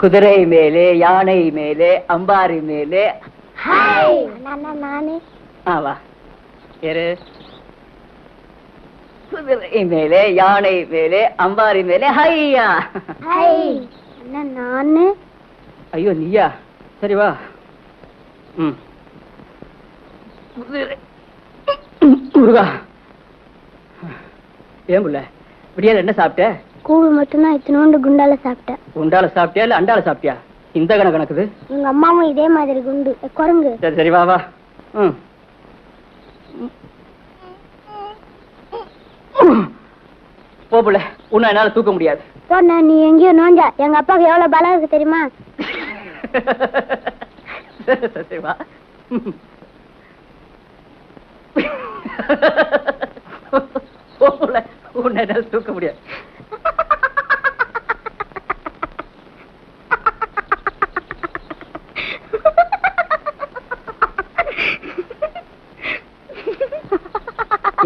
குதிரை மேலே யானை மேலே அம்பாரி மேலே. நானே. ஆ வா. ஏறு குதிரை மேலே யானை மேலே அம்பாரி மேலே. ஹையா! நானு. ஐயோ நீயா? சரி வா. ம். முருகா. ஏன் புள்ள? விடியால என்ன சாப்பிட்ட? கூழ் மட்டும்தான் இத்தினோண்டு குண்டால சாப்பிட்டேன். உண்டால சாப்பிட்டியா இல்ல அண்டால சாப்பிட்டியா? இந்த கணக்கு கணக்குது எங்க அம்மாவும் இதே மாதிரி குண்டு. குரங்கு. சரி சரி வா வா. ம். போ புள்ள உன்னை என்னால தூக்க முடியாது. போண்ணா நீ எங்கேயோ நோஞ்சா. எங்க அப்பாவுக்கு எவ்வளவு பலம் இருக்கு தெரியுமா? சரி, சரி, சரி, வா. போ புள்ள உன்னை என்னால தூக்க முடியாது.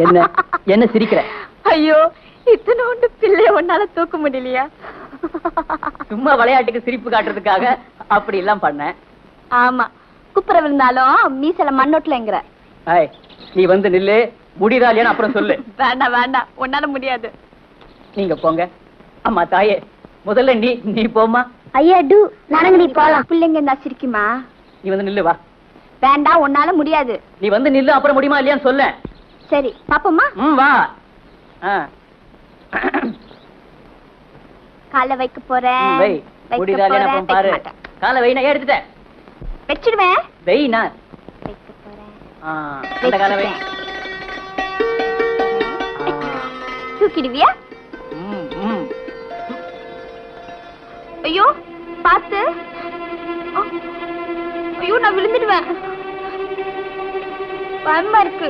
என்ன? என்ன சிரிக்கிற? ஐயோ இத்தனோண்டு பிள்ளை ஒன்னால தூக்க முடியலையா? சும்மா விளையாட்டுக்கு சிரிப்பு காட்டுறதுக்காக அப்படி எல்லாம் பண்ணேன் ஆமா. குப்புற விழுந்தாலும் மீசல மண்ணோட்டலங்கிற நீ வந்து நில்லு. முடியுதா இல்லையான்னு அப்புறம் சொல்லு. வேண்டாம் வேண்டாம். உன்னால முடியாது. நீங்க போங்க. அம்மா தாயே முதல்ல நீ நீ போம்மா. ஐயா டூ நடங்கடி போலாம். பிள்ளைங்க இருந்தா சிரிக்குமா? நீ வந்து நில்லு வா. வேண்டாம் உன்னால முடியாது. நீ வந்து நில்லு அப்புறம் முடியுமா இல்லையான்னு சொல்ல. சரி பாப்போமா ம் வா. காலை வைக்க போறேன் வை. இல்லையான்னு போறேன், அப்புறம் பாரு. காலை வை நான் எடுத்துட்டேன். வச்சிடுவேன் வெயினா வைக்க போறேன் ஆ அந்த காலை வை. தூக்கிடுவியா? ஐயோ பார்த்து. ஐயோ நான் விழுந்துடுவேன். பயமா இருக்கு.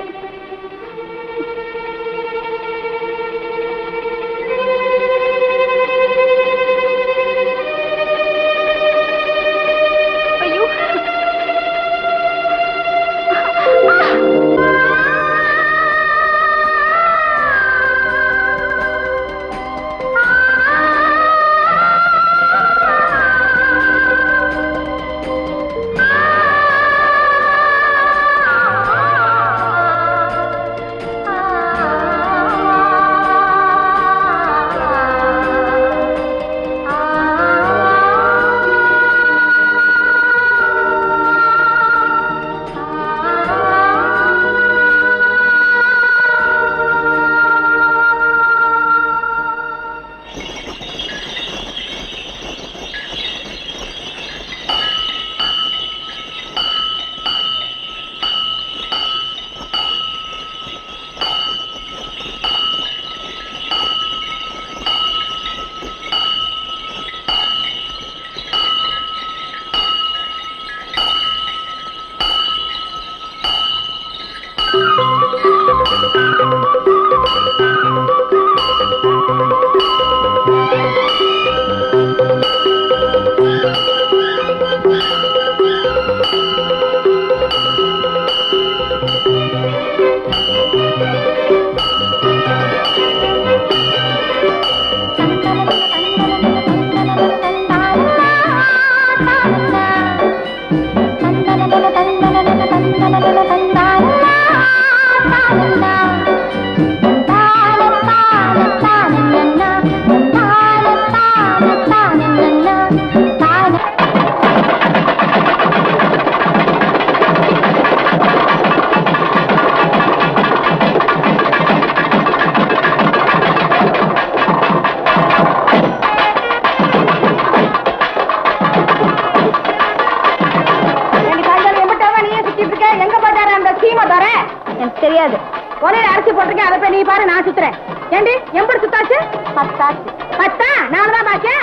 போட்டிருக்கேன். அதை போய் நீ பாரு நான் சுத்துறேன். ஏண்டி? எம்படி சுத்தாச்சு? பத்தாச்சு. பத்தா? நாலு தான் பாக்கியா?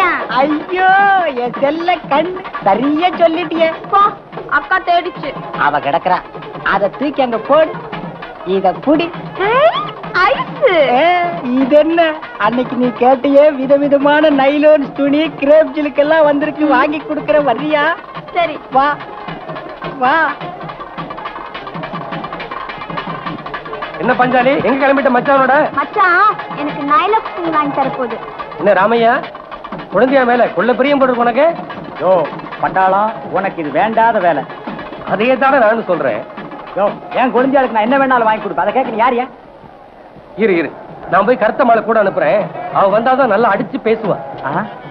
மச்சான் ஐயோ என் செல்ல கண் சரியா சொல்லிட்டியே. போ அக்கா தேடிச்சு. அவ கிடக்குறா. அத தூக்கி அங்க போடு. இத குடி. ஐஸ். ஏ, இது என்ன அன்னைக்கு நீ கேட்டியே விதவிதமான நைலோன் துணி கிரேப் ஜிலுக்கெல்லாம் வந்திருக்கு. வாங்கி கொடுக்கற வர்றியா சரி. வா. வா. என்ன பஞ்சாலி? எங்க கிளம்பிட்ட மச்சானோட? மச்சான் எனக்கு நைலக்ஸ் துணி வாங்கி தர போகுது என்ன ராமையா? குழந்தையா மேல கொள்ள பிரியம் போட்டு உனக்கு? யோ பட்டாளம் உனக்கு இது வேண்டாத வேலை. அதையே தானே நானும் சொல்றேன். யோ ஏன் குழந்தையாளுக்கு நான் என்ன வேணாலும் வாங்கி கொடுப்பேன். அதை கேட்க நீ யார் ஏன்? இரு இரு. நான் போய் கருத்த மாலை கூட அனுப்புறேன். அவ வந்தாதான் நல்லா அடிச்சு பேசுவா. ஆ,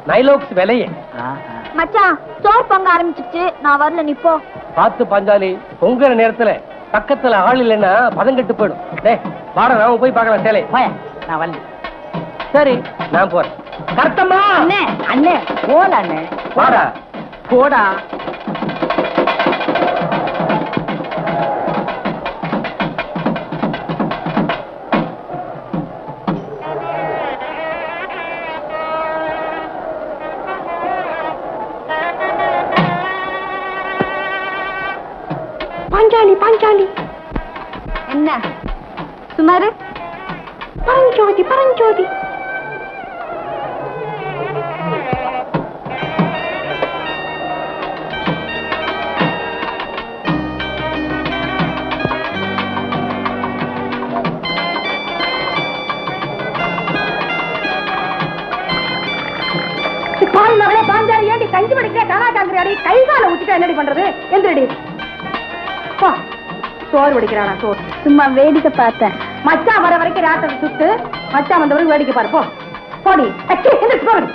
நைலோக்ஸ் விலையே. மச்சான் சோறு பொங்க ஆரம்பிச்சிச்சு நான் வரல நீ போ. பார்த்து பஞ்சாலி பொங்குற நேரத்துல பக்கத்துல ஆள் இல்லைன்னா பதங்கட்டு போயிடும். டேய் வாட நாம போய் பார்க்கலாம் சேலை. போயேன், நான் வரல. சரி நான் போறேன். கருத்தம்மா அண்ணே அண்ணே போல அண்ணே. வாடா. போடா. பாஞ்சாலி பாஞ்சாலி. என்ன? சுமாரு? பரஞ்சோதி பரஞ்சோதி. கஞ்சி படிக்கிற கனா காங்கிறியாடி கை கால ஊத்திட்டா என்னடி பண்றது? எந்திரடி. போ. சோறு வடிக்கிறானா சோறு. சும்மா வேடிக்கை பார்த்தேன். மச்சான் வர வரைக்கும் ராத்திரி சுத்து மச்சான் வந்த வரைக்கும் வேடிக்கை பாரு போ. போடி. அச்சி எந்திரிச்சு போடி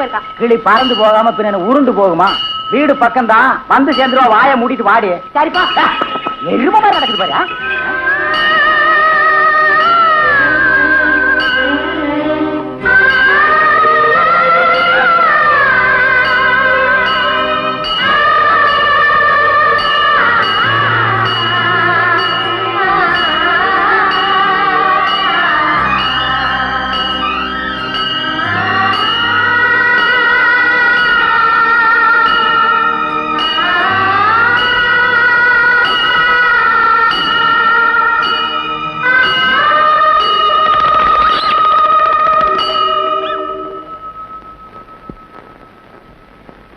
போயிருக்கா கிளி பறந்து போகாம பின்ன உருண்டு போகுமா? வீடு பக்கம் தான் வந்து சேர்ந்துருவா வாயை மூடிட்டு வாடி. சரிப்பா. எரும மாதிரி நடக்குது பாரு?